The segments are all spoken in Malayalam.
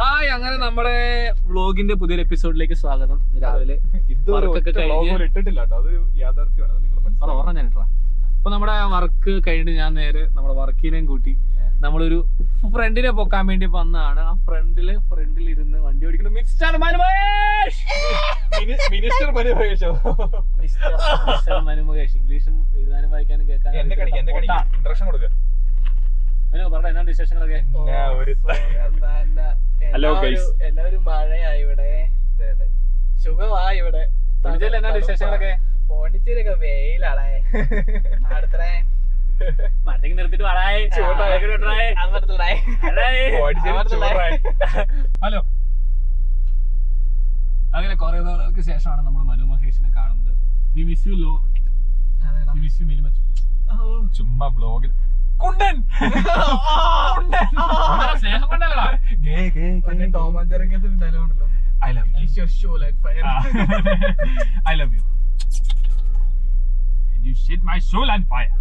ഹായ് അങ്ങനെ നമ്മുടെ വ്ലോഗിന്റെ പുതിയൊരു എപ്പിസോഡിലേക്ക് സ്വാഗതം. രാവിലെ അപ്പൊ നമ്മുടെ വർക്ക് കഴിഞ്ഞിട്ട് ഞാൻ നേരെ നമ്മുടെ വർക്കിനെയും കൂട്ടി നമ്മളൊരു ഫ്രണ്ടിനെ പൊക്കാൻ വേണ്ടി വന്നതാണ്. ആ ഫ്രണ്ടിൽ ഫ്രണ്ടിൽ ഇരുന്ന് വണ്ടി ഓടിക്കുന്നു. മിസ്റ്റർ മനുമേഷ് മിനിസ്റ്റർ പരിവേഷോ മിസ്റ്റർ മനുമേഷ് ഇംഗ്ലീഷും എഴുതാനും വായിക്കാനും കേൾക്കാനും ഇൻട്രക്ഷൻ കൊടുക്കുക പറഞ്ഞ എന്നാ വിശേഷങ്ങളൊക്കെ? ഹലോ. എല്ലാവരും മഴയായി ഇവിടെ. സുഖമാ ഇവിടെ. വിളിച്ചല്ലേ എന്നാ വിശേഷങ്ങളൊക്കെ? പോണ്ടിച്ചേരിയൊക്കെ വെയിലാളേ അടുത്തേ മരത്തേക്ക് നിർത്തിട്ട് വളായി പോണ്ടിച്ചേരി. ഹലോ. അങ്ങനെ കുറെ നാളുകൾക്ക് ശേഷമാണ് നമ്മൾ മനു മഹേഷിനെ കാണുന്നത്. വി മിസ് യു ലോ വി മിസ് യു മിനിമച്ച് ചുമ്മാ ബ്ലോഗിൽ കുണ്ടൻ. സ്നേഹം കൊണ്ടല്ലോ I love I love you you shit my soul fire.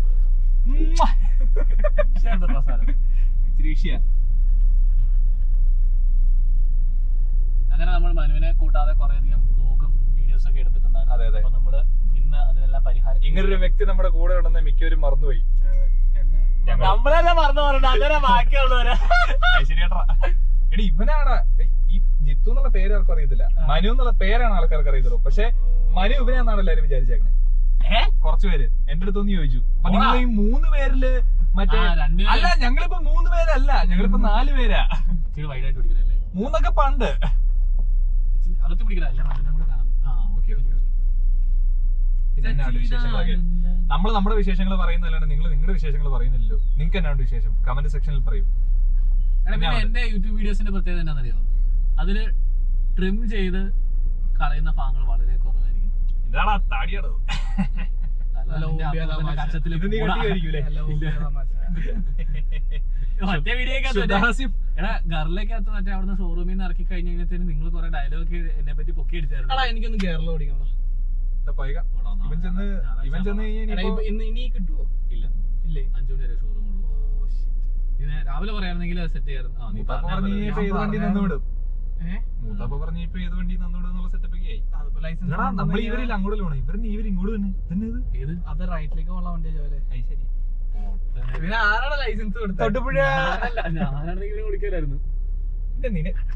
അങ്ങനെ നമ്മൾ മനുവിനെ കൂട്ടാതെ കുറെ അധികം വ്ലോഗും വീഡിയോസ് ഒക്കെ എടുത്തിട്ടുണ്ടായിരുന്നു. അതെ, അതെ. അപ്പൊ നമ്മൾ ഇന്ന് അതിനെല്ലാം പരിഹാരം ഇങ്ങനൊരു വ്യക്തി നമ്മുടെ കൂടെ ഉണ്ടെന്ന് മിക്കവരും മറന്നുപോയി. നമ്മളെല്ലാം പറഞ്ഞു പറഞ്ഞു അങ്ങനെ ബാക്കിയുള്ളവരെ. എടി ഇവനാണ്. ഈ ജിത്തു എന്നുള്ള പേര് ആർക്കും അറിയത്തില്ല. മനു എന്നുള്ള പേരാണ് ആൾക്കാർക്ക് അറിയത്തുള്ളൂ. പക്ഷെ മനു ഇവനാന്നാണ് എല്ലാരും വിചാരിച്ചേക്കണേ. കുറച്ചു പേര് എന്റെ അടുത്തൊന്ന് ചോദിച്ചു. അപ്പൊ നിങ്ങൾ ഈ മൂന്ന് പേരിൽ മറ്റേ അല്ല ഞങ്ങളിപ്പോ മൂന്ന് പേരല്ല. ഞങ്ങളിപ്പോ നാല് പേരാ. മൂന്നൊക്കെ പണ്ട്. അകത്ത് പിടിക്കണ എന്നാണ് വിശേഷങ്ങളൊക്കെ. നമ്മൾ നമ്മുടെ വിശേഷങ്ങൾ പറയുന്നതല്ലാണ്ട് നിങ്ങൾ നിങ്ങളുടെ വിശേഷങ്ങൾ പറയുന്നില്ലല്ലോ. നിങ്ങൾക്ക് എന്നാണ് വിശേഷം? കമന്റ് സെക്ഷനിൽ പറയും. പിന്നെ എന്നാ എന്റെ യൂട്യൂബ് വീഡിയോസിന്റെ പ്രത്യേകത എന്താണെന്നറിയോ? അതിൽ ട്രിം ചെയ്ത് കളയുന്ന ഭാഗങ്ങൾ വളരെ കുറവായിരിക്കും. ഇതാടാ. മറ്റേ വീഡിയോ ശുദ്ധഹാസ്യം എടാ ഗർലേക്കകത്ത് മറ്റേ അവിടുന്ന് ഷോറൂമിൽ നിന്ന് ഇറക്കി കഴിഞ്ഞ് കഴിഞ്ഞാൽ നിങ്ങൾ കുറെ ഡയലോഗ് എന്നെ പറ്റി പൊക്കി എടുത്തായിരുന്നു അടിച്ചായിരുന്നു എനിക്കൊന്ന് കേരളം ഓടിക്കണം? പൈക. ഇവൻ ചെന്ന് ഇവൻ ചെന്ന് ഇന്ന് ഇനി കിട്ടുവോ? ഇല്ല. ഇല്ലേ? അഞ്ചു മണി വരെ ഷോറൂം ഉള്ളൂ. ഓ shit. ഇത് രാവിലെ പറയായിരുന്നെങ്കിൽ സെറ്റ് മൂത്താപ്പ പറഞ്ഞാ വണ്ടി ഇപ്പൊ ഏത് എന്നുള്ള സെറ്റപ്പ് ഒക്കെ ആയി. നമ്മൾ അങ്ങോട്ട് ഇവർ ഇങ്ങോട്ട് തന്നെ തന്നെ ഇത്? ഏത്? അത് റൈറ്റിലേക്ക് ഉള്ള വണ്ടിയാ ചോലെ ശരി. പിന്നെ ആരാണ് ലൈസൻസ് കൊടുത്തത് തൊട്ടുപുഴ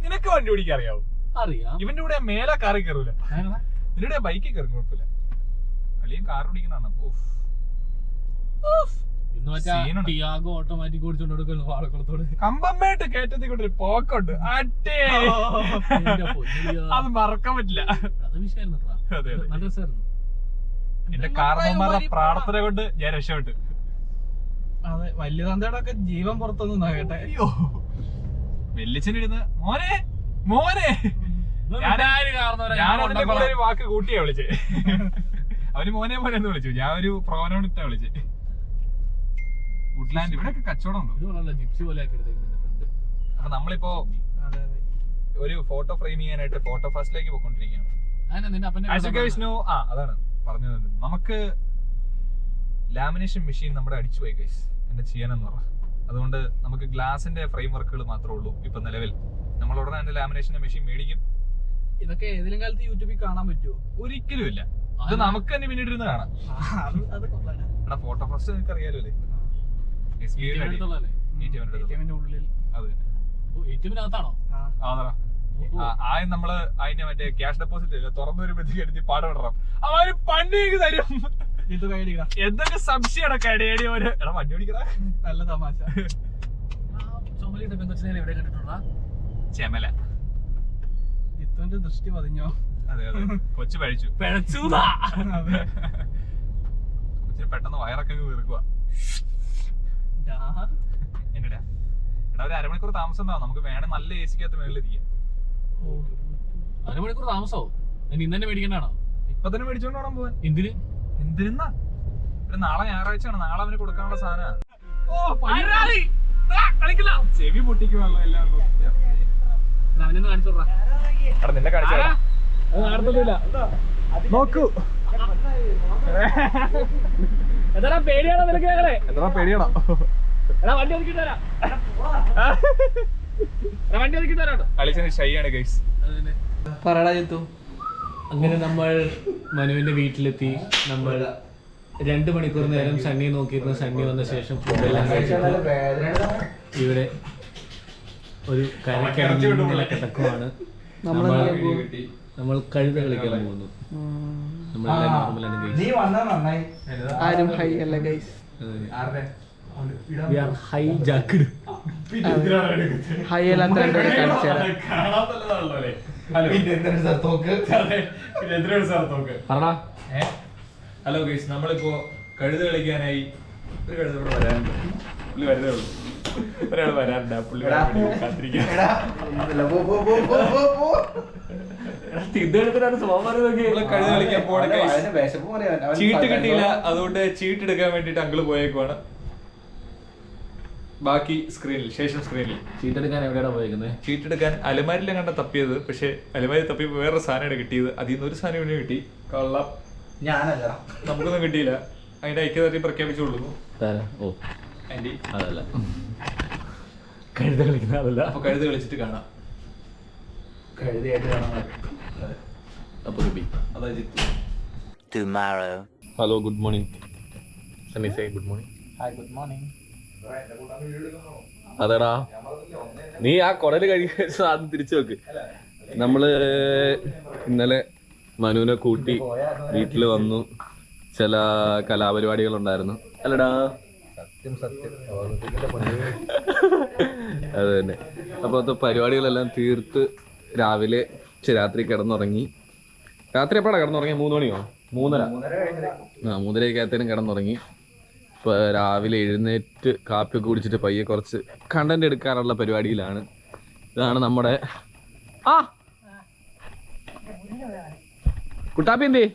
നിനക്ക് വണ്ടി ഓടിക്കാൻ അറിയാവോ? അറിയാം. ഇവന്റെ കൂടെ മേലെ കാറി കയറൂല കൂടെ ബൈക്കിൽ കയറും കുഴപ്പമില്ല. അല്ലെങ്കിൽ കാർ ഓടിക്കുന്നതാണ്. ഓഫ് മറ്റേ ടിയാഗോ ഓട്ടോമാറ്റിക് ഓടിച്ചോണ്ട് കൊടുക്കുന്നു വാഴക്കുളത്തോട് കമ്പമ്മേട്ട് കയറ്റത്തിൽ കൊണ്ടൊരു പോക്കുണ്ട്. അട്ടേ അത് മറക്കാൻ പറ്റില്ല. അത്. നല്ല രസമായിരുന്നു. എന്റെ കാർ പ്രാർത്ഥന കൊണ്ട് ഞാൻ രക്ഷപ്പെട്ടു. അതെ വലിയ തന്തയുടെ ഒക്കെ ജീവൻ പുറത്തൊന്നും കേട്ടെ. അയ്യോ. വെല്ലിച്ചനിരുന്ന് മോനെ മോനെ. ഒരു വാക്ക് കൂട്ടിയാ വിളിച്ചേ. അവർ മോനെ മോനെ എന്ന് വിളിച്ചു. ഞാൻ ഒരു പ്രോനോണിട്ടാ വിളിച്ചേ. വുഡ്ലാൻഡ് ഇവിടെയൊക്കെ കച്ചവടം ഉണ്ടോ? ജിപ്സി പോലെ. അപ്പൊ നമ്മളിപ്പോ ഒരു ഫോട്ടോ ഫ്രെയിം ചെയ്യാനായിട്ട് ഫോട്ടോ ഫാസ്റ്റിലേക്ക് പോയിക്കൊണ്ടിരിക്കുകയാണ്. ആ അതാണ് പറഞ്ഞു നമുക്ക് ലാമിനേഷൻ മെഷീൻ നമ്മുടെ അടിച്ചു പോയി ഗൈസ് എന്നെ ചെയ്യാനെന്ന് പറ. അതുകൊണ്ട് നമുക്ക് ഗ്ലാസിന്റെ ഫ്രെയിം വർക്കുകൾ മാത്രമേ ഉള്ളൂ ഇപ്പൊ നിലവിൽ. നമ്മൾ ഉടനെ തന്നെ ലാമിനേഷന്റെ മെഷീൻ മേടിക്കും. ഇതൊക്കെ ഏതെങ്കിലും കാലത്ത് യൂട്യൂബിൽ കാണാൻ പറ്റുമോ ഒരിക്കലും ഇല്ല. ഇത് നമുക്ക് തന്നെ പിന്നീട് ഇരുന്ന് കാണാം. അത് കൊള്ളാടാ. എടാ ഫോട്ടോ ഫസ്റ്റ് നിങ്ങൾക്ക് അറിയാലോ അല്ലേ? ആദ്യം നമ്മൾ അതിന്റെ മറ്റേ ക്യാഷ് ഡെപ്പോസിറ്റ് ഇല്ല? തുറന്നു വരുമ്പോഴത്തേക്ക് എടുത്ത് പാടം ഇടണം അവർ പണ്ടിക്ക് തരും. എന്തൊക്കെ സംശയം കടയേടി ഒരു എടാ വണ്ടി ഓടിക്കടാ. നല്ല തമാശ. ചുമലിട്ട പെങ്കൊച്ചിനെ എവിടെ കണ്ടിട്ടുള്ള ചെമല. ജിത്തുവിന്റെ ദൃഷ്ടി പതിഞ്ഞോ? അതെ അതെ. കൊച്ചു പഴിച്ചു. പഴച്ചു. കൊച്ചിന് പെട്ടെന്ന് വയറൊക്കെ വീർക്കുക. എന്നടാ. എടാ ഒരു അരമണിക്കൂർ താമസം ഉണ്ടാവും നമുക്ക് വേണേ നല്ല എ സിക്കകത്ത് മേളിലിരിക്കാം അരമണിക്കൂർ താമസോ ഇനി ഇന്ന് തന്നെ മേടിക്കണ്ടാണോ? ഇപ്പൊ തന്നെ മേടിച്ചോണ്ട് വേണം പോവാൻ. എന്തിന്? എന്തിനാ ഒരു നാളെ ഞായറാഴ്ചയാണ്. നാളെ അവന് കൊടുക്കാനുള്ള സാധന ഓ കളിക്കില്ല. ചെവി പൊട്ടിക്കുമല്ലോ എല്ലാം എടാ, അവനെന്ന് കാണിച്ചു വിട്രാ. എടാ നിന്നെ കാണിച്ചാ. നോക്കൂ. എന്താടാ പേടിയാണോ നിനക്ക് ഞങ്ങളെ? എത്ര പേടിയാണോ? എടാ വണ്ടി ഒതുക്കിട്ട് തരാം. എടാ, വണ്ടി ഒതുക്കി തരാട്ടോ അളിച്ചന് ഷൈ ആണ് ഗൈസ് പറടാ അങ്ങനെ നമ്മൾ മനുവിന്റെ വീട്ടിലെത്തി. നമ്മൾ രണ്ട് മണിക്കൂർ നേരം സണ്ണി നോക്കിയിരുന്ന സണ്ണി വന്ന ശേഷം ഫുഡെല്ലാം കഴിച്ചിട്ട് ഇവിടെ ഒരു കരക്കടങ്ങില കിടക്കുവാണ്. നമ്മൾ നമ്മൾ കഴുത കളിക്കാൻ പോകുന്നു. നമ്മളെല്ലാം നോർമലാണ് ഗൈസ് ആരും ഹൈ അല്ല ഗൈസ് ഹൈ ജാക്കഡ് ഹൈ അല്ലാത്ത രണ്ടുപേരെ കാണിച്ചു തരാം പറടാ ഹലോ. ഗൈസ് നമ്മളിപ്പോ കഴുത കളിക്കാനായി ഒരു കഴുത ഇവിടെ വരാനുണ്ട് വരുന്നേ ഉള്ളൂ. ഒരാൾ വരാറുണ്ട്. പുള്ളി. ചീട്ട് കിട്ടിയില്ല അതുകൊണ്ട് ചീട്ട് എടുക്കാൻ വേണ്ടിട്ട് അങ്കിൾ പോയേക്കുവാണ്. ബാക്കി സ്ക്രീനിൽ ശേഷം സ്ക്രീനിൽ ചീട്ട് എടുക്കാൻ എവിടെയാണ് പോയേക്കുന്നത് ചീട്ട് എടുക്കാൻ അലമാരിലെ കണ്ട തപ്പിയത്. പക്ഷെ അലമാരി തപ്പി വേറെ സാധനമാണ് കിട്ടിയത്. അതിൽ നിന്ന് ഒരു സാധനം ഇവിടെ കിട്ടി. കള്ളം. ഞാനല്ല. നമുക്കൊന്നും കിട്ടിയില്ല. അതിന്റെ ഐക്യദാർഢ്യം പ്രഖ്യാപിച്ചുകൊള്ളുന്നു. ഓ. ആന്റി അതല്ല. കഴുത കളിക്കുന്ന അതല്ല. അപ്പൊ കഴുത കളിച്ചിട്ട് കാണാം. കഴുതിയായിട്ട് കാണാൻ അപ്പൊ കിട്ടി അതാ Jithu. Tomorrow. Hello good morning Sunny say good morning hi good morning അതെടാ. നീ ആ കുടൽ കഴുകി ആദ്യം തിരിച്ചു വെക്ക് നമ്മൾ ഇന്നലെ മനുവിനെ കൂട്ടി വീട്ടിൽ വന്നു. ചില കലാപരിപാടികൾ ഉണ്ടായിരുന്നു അല്ലടാ. അത് തന്നെ. അപ്പോൾ അത് പരിപാടികളെല്ലാം തീർത്ത് രാവിലെ രാത്രി കിടന്നുറങ്ങി. രാത്രി എപ്പോഴാണ് കിടന്നുറങ്ങി മൂന്ന് മണിയോ? മൂന്നര? ആ മൂന്നരയ്ക്കകത്തേനും കിടന്നുറങ്ങി. ഇപ്പൊ രാവിലെ എഴുന്നേറ്റ് കാപ്പി കുടിച്ചിട്ട് പയ്യെ കുറച്ച് കണ്ടന്റ് എടുക്കാനുള്ള പരിപാടിയിലാണ്. ഇതാണ് നമ്മുടെ ആ! കുട്ടാപ്പി എന്തേ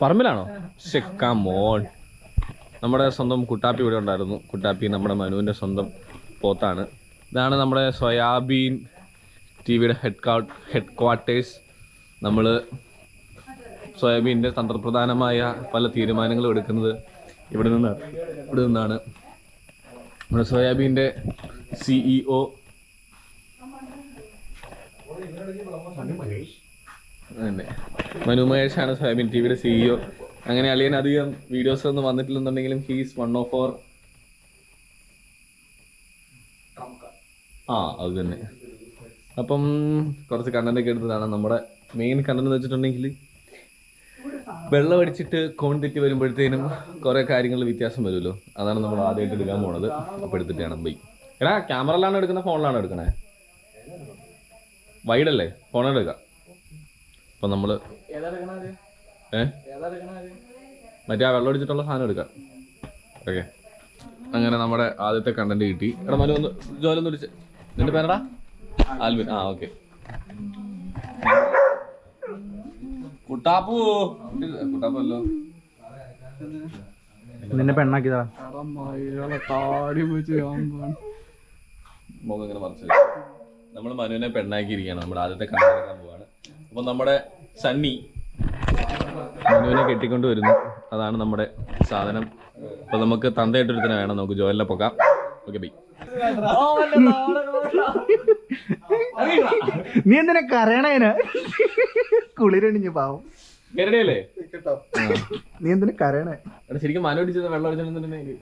പറമ്പിലാണോ? ശെക്കാ മോൺ നമ്മുടെ സ്വന്തം കുട്ടാപ്പി ഇവിടെ ഉണ്ടായിരുന്നു. കുട്ടാപ്പി നമ്മുടെ മനുവിന്റെ സ്വന്തം പോത്താണ്. ഇതാണ് നമ്മുടെ സോയാബീൻ ടി വിയുടെ ഹെഡ് ഹെഡ് ക്വാർട്ടേഴ്സ് നമ്മൾ സോയാബീന്റെ തന്ത്രപ്രധാനമായ പല തീരുമാനങ്ങളും എടുക്കുന്നത് ഇവിടെ നിന്നാണ് ഇവിടെ നിന്നാണ്. നമ്മുടെ സോയാബീന്റെ സിഇഒ തന്നെ മനു മഹേഷാണ് സോയാബീൻ ടി വിയുടെ സിഇഒ അങ്ങനെ അളിയൻ അധികം വീഡിയോസ് ഒന്നും വന്നിട്ടില്ലെന്നുണ്ടെങ്കിലും ഹീസ് വൺ ഓഫ് ഫോർ ആ അത് തന്നെ. അപ്പം കുറച്ച് കണ്ടന്റ് ഒക്കെ എടുത്തതാണ്. നമ്മുടെ മെയിൻ കണ്ടന്റ് എന്ന് വെച്ചിട്ടുണ്ടെങ്കിൽ വെള്ളമടിച്ചിട്ട് കോൺ തെറ്റി വരുമ്പോഴത്തേനും കുറെ കാര്യങ്ങൾ വ്യത്യാസം വരുമല്ലോ. അതാണ് നമ്മൾ ആദ്യമായിട്ട് എടുക്കാൻ പോണത്. അപ്പൊ എടുത്തിട്ടാണ്. ബൈ. എടാ ക്യാമറയിലാണ് എടുക്കുന്നത് ഫോണിലാണ് എടുക്കണേ വൈഡല്ലേ ഫോണിലെടുക്കാം അപ്പം നമ്മൾ ഏ? മറ്റേ ആ വെള്ളം അടിച്ചിട്ടുള്ള സാധനം എടുക്കാം. ഓക്കെ അങ്ങനെ നമ്മുടെ ആദ്യത്തെ കണ്ടന്റ് കിട്ടി. എടാ മനു ഒന്ന് ജോലൊന്ന് വിളിച്ച് നിന്റെ പേരടാ? ആൽവിൻ. ആ ഓക്കെ കുട്ടാപ്പു. കുട്ടാപ്പല്ലോ നിന്നെ പെണ്ണാക്കിയതാ. മുഖം ഇങ്ങനെ മറിച്ച് നമ്മൾ മനുവിനെ പെണ്ണാക്കിയിരിക്കുകയാണ്. നമ്മുടെ ആദ്യത്തെ കണ്ടെടുക്കാൻ പോവാണ്. അപ്പൊ നമ്മുടെ സണ്ണി മനുവിനെ കെട്ടിക്കൊണ്ട് വരുന്നു അതാണ് നമ്മുടെ സാധനം. അപ്പൊ നമുക്ക് തന്തയായിട്ടൊരുത്തനെ വേണം. നമുക്ക് ജോലിനെ പൊക്കാം. Okay bye. നീ എന്തിനാ കരയണേന് കുളിരണിഞ്ഞു പാവം. നീ എന്തിനാ കരയണേ? എടാ ശരിക്കും മനു അടിച്ചത് വെള്ളം അടിച്ചിട്ടുണ്ടെങ്കിൽ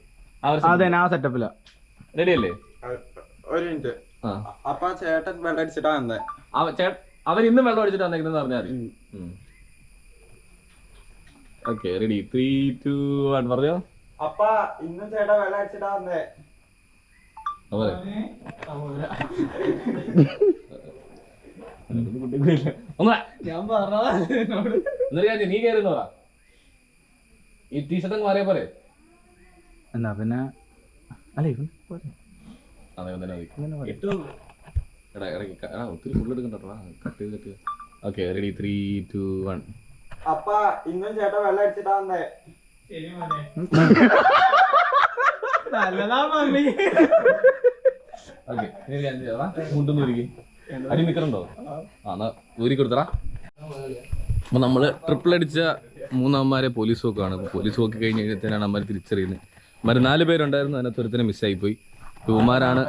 അതെ ആ സെറ്റപ്പില ഒരു മിനിറ്റ്. ആ. അപ്പൊ ചേട്ടൻ വെള്ളം അടിച്ചിട്ടാ വന്നേ അവൻ ഇന്നും വെള്ളം അടിച്ചിട്ട് വന്നേക്കുന്നത് പറഞ്ഞാൽ okay ready three two one പറഞ്ഞോ? അപ്പ ഇന്നും ചേട്ടാ വില അടിച്ചിട്ടാ വന്നേ. ഞാൻ നീ കയറി പറ. ഈ ടീഷർട്ട് മാറിയ പോലെ എന്നാ പിന്നെ അല്ല ഇവൻ പോരെ. അതെ തന്നെ മതി. ഇങ്ങനെ മതി. ഇട്ടു എടാ ഇടയ്ക്ക് ഒത്തിരി ഫുൾ എടുക്കണ്ടോ കട്ട്. ചെയ്ത് cut okay ready three two one അപ്പ ഇന്നും ചേട്ടൻ വെള്ളം അടിച്ചിട്ടാ വന്നേ. നല്ലതാ മമ്മി. ഓക്കെ മുണ്ടൊന്നും ഒരുക്കി അടി നിക്കറുണ്ടോ ആ എന്നാ ഊരി കൊടുത്തടാ. അപ്പൊ നമ്മൾ ട്രിപ്പിൾ അടിച്ച മൂന്നമ്മമാരെ പോലീസ് നോക്കുകയാണ് അപ്പൊ പോലീസ് നോക്കി കഴിഞ്ഞ് കഴിഞ്ഞാൽ അമ്മമാർ തിരിച്ചറിയുന്നത്. അമ്മമാർ നാല് പേരുണ്ടായിരുന്നു. അതിനകത്ത് ഒരുത്തിനെ മിസ്സായി പോയി ടൂമാരാണ്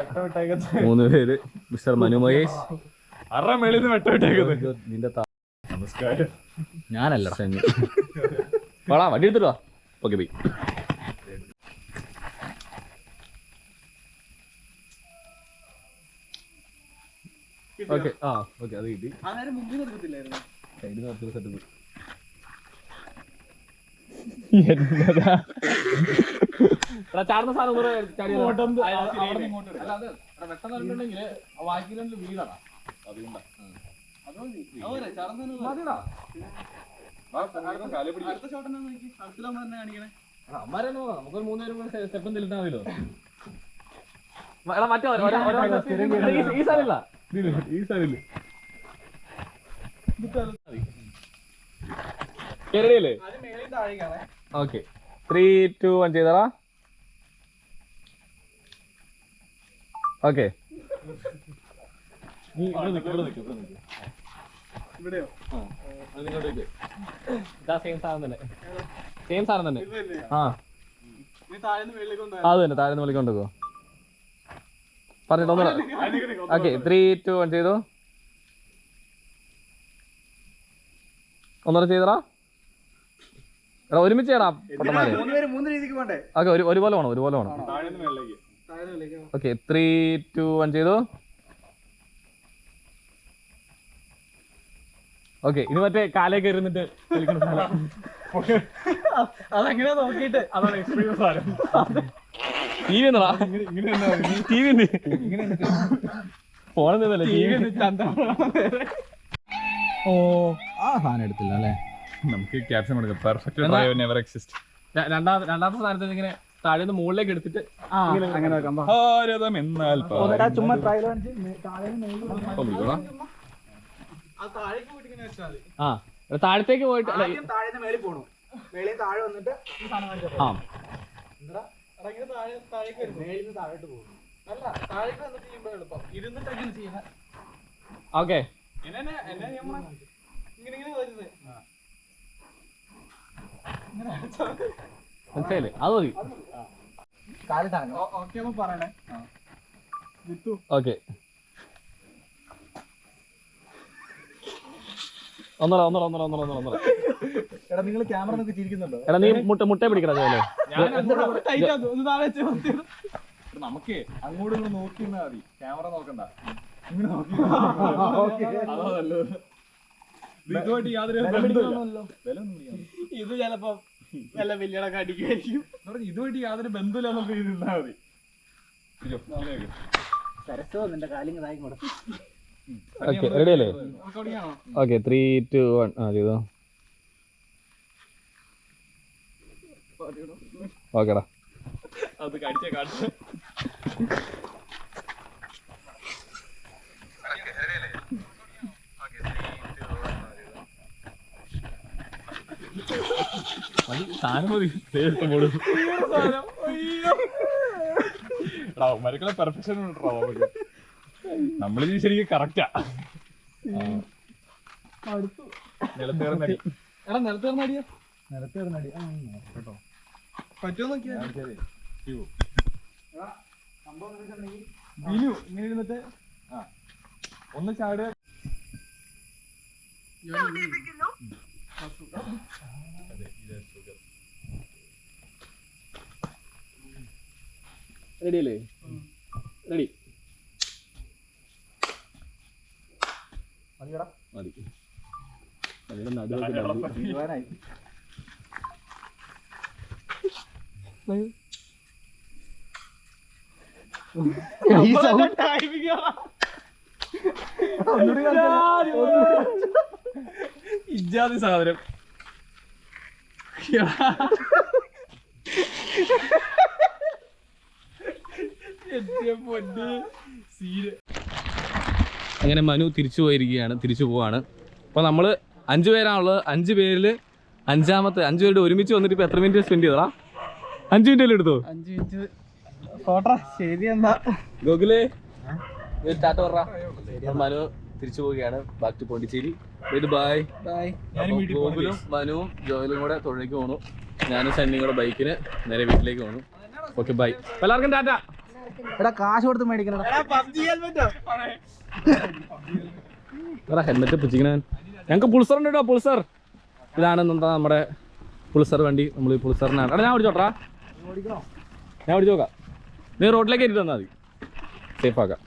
മൂന്ന് പേര്. മിസ്റ്റർ മനു മഹേഷ്. നിന്റെ സണ്ണി വാടാ വണ്ടി എടുത്തിട്ട് വാ. Okay bye. ഓക്കെ ആ ഓക്കെ അത് കിട്ടി. സൈഡിൽ നിർത്തി സെറ്റ് ചാടുന്ന സാധനം? അല്ല, അത് പെട്ടെന്ന് വീടാണ് അതുകൊണ്ടാ. അമ്മാരെ നമുക്കൊരു മൂന്നുപേരും കൂടെ സ്റ്റെപ്പും എടാ, മറ്റേ ഈ- സൈഡില്ല ഈ സൈഡിൽ കേരളയില്ലേ ഓക്കെ. ത്രീ ടു വൺ ചെയ്തടാ. ഓക്കെ. നീ ഇവിടെ നിൽക്കും ഇവിടെ നിൽക്കും ഇവിടെ നിൽക്കും ഇവിടെയോ? സെയിം സാധനം തന്നെ. സെയിം സാധനം തന്നെ. ആ. അത് തന്നെ താഴെ വിളിക്കൊണ്ട് പറഞ്ഞിട്ട് ഒന്നുകൂടെ. ഓക്കെ ത്രീ ടു വൺ ചെയ്തു? ഒന്നര ചെയ്തടാ. എടാ ഒരുമിച്ച് ചെയ്യടാ ഓക്കെ ഒരു ഒരുപോലെ വേണം ഒരുപോലെ വേണം. ഓക്കെ ത്രീ ടു വൺ ചെയ്തു? ഓക്കെ ഇത് മറ്റേ കാലേ കയറുന്നിട്ട് കളിക്കുന്ന സാധനം. അതെങ്ങനെയാ നോക്കിയിട്ട്? അതാണ് എക്സ്പീരിയൻസ് സാധനം. ടി വി എന്നടാ ടി വി ഫോണിൽ ഫോണെന്നല്ല ടി വി ഓ. ആ സാധനം എടുത്തില്ല അല്ലേ? നമുക്ക് ക്യാപ്ഷൻ കൊടുക്കാം. പെർഫെക്റ്റ് നെവർ എക്സിസ്റ്റ് രണ്ടാമത്തെ രണ്ടാമത്തെ സ്ഥാനത്ത് ഇങ്ങനെ താഴെ നിന്ന് മുകളിലേക്ക് എടുത്തിട്ട് അങ്ങനെ എന്നാൽ പാടും. ചുമ്മാ ട്രയൽ കാണിച്ച് താഴെ ഇപ്പം വിളിക്കോളാം. ആ താഴത്തേക്ക് പോയിട്ട് മതി. ആ ആദ്യം താഴെ മേളിൽ പോണു. മേളിൽ ഒന്നര ഒന്നര ഒന്നര ഒന്നര ഒന്നര ഒന്നര എടാ നിങ്ങൾ ക്യാമറ നോക്കി ചിരിക്കുന്നുണ്ടോ? എടാ നീ മുട്ട മുട്ട പിടിക്കടാ നിർത്തി. നമുക്ക് അങ്ങോട്ടും ഇങ്ങോട്ടും നോക്കി നിന്നാ മതി. ക്യാമറ നോക്കണ്ട. അതാ നല്ലത്. ഇത് ഇതുമായിട്ട് യാതൊരു ഇത് ചിലപ്പോ നല്ല വലിയടക്ക അടിക്കുമായിരിക്കും. ഇതുമായിട്ട് യാതൊരു ബന്ധമില്ല എന്നുള്ള രീതിയിൽ നിന്നാ മതി. ഇയ്യോ, നിന്റെ കാലിങ് തായി കൂടെ ഓക്കെ റെഡി അല്ലേ? ഓക്കെ ത്രീ ടു വൺ ആ ചെയ്തോ? ഓക്കെടാ. അത് കടിച്ചേ കാണിച്ചു സാധനം മതി. മരുക്കളെ പെർഫെക്ഷൻ നമ്മളിത് ശരിക്കും കറക്റ്റാ നിലത്തേർന്നടി എടാ നിലത്ത് കിടന്ന് അടിയാ. നിലത്ത് കിടന്ന് അടി. കേട്ടോ. പറ്റുമോ നോക്കിയാ? ബിനു ഇങ്ങനെ ഇരുന്നിട്ട് ഒന്ന് ചാടുക. റെഡി അല്ലേ? റെഡി മതിയടാ. മതി. അതിന്റെ നടുവൊക്കെ ഡബ്ബു. തീരുമാനായി. ഇജാതി സാധനം. അങ്ങനെ മനു തിരിച്ചു പോയിരിക്കുകയാണ് തിരിച്ചു പോവാണ്. അപ്പോൾ നമ്മൾ അഞ്ച് പേരാണുള്ളത്. അഞ്ച് പേരിൽ അഞ്ചാമത്തെ അഞ്ച് പേരുടെ ഒരുമിച്ച് വന്നിട്ട് ഇപ്പോൾ എത്ര മിനിറ്റ് സ്പെൻഡ് ചെയ്തടാ? അഞ്ച് മിനിറ്റ് എടുത്തു? അഞ്ച് മിനിറ്റ് ഫോട്ടോ ശരി എന്നാ. ഗോകുലേ ടാറ്റ പറ മനു തിരിച്ചു പോവുകയാണ്. Back to Pondicherry bye bye ഗോകുലും മനുവും ജോയലും കൂടെ തൊഴിലേക്ക് പോണു. ഞാനും സണ്ണിയും കൂടെ ബൈക്കിന് നേരെ വീട്ടിലേക്ക് പോണു. ഓക്കെ ബൈ എല്ലാവർക്കും ടാറ്റ. എടാ കാശ് കൊടുത്ത് മേടിക്കണം എടാ ഹെൽമെറ്റ് പിടിച്ചിങ്ങനെ ഞങ്ങൾക്ക് പുൾസർ കേട്ടോ പുൾസർ ഇതാണ് എന്താ നമ്മുടെ പുൾസർ വണ്ടി. നമ്മൾ ഈ പുൾസറിനാണ് എടാ ഞാൻ ഓടിച്ചോട്ടാ ഞാൻ ഓടിച്ചോക്കാം നീ റോഡിലേക്ക് കയറ്റിട്ട് തന്നാൽ മതി. സേഫ് ആക്കാം.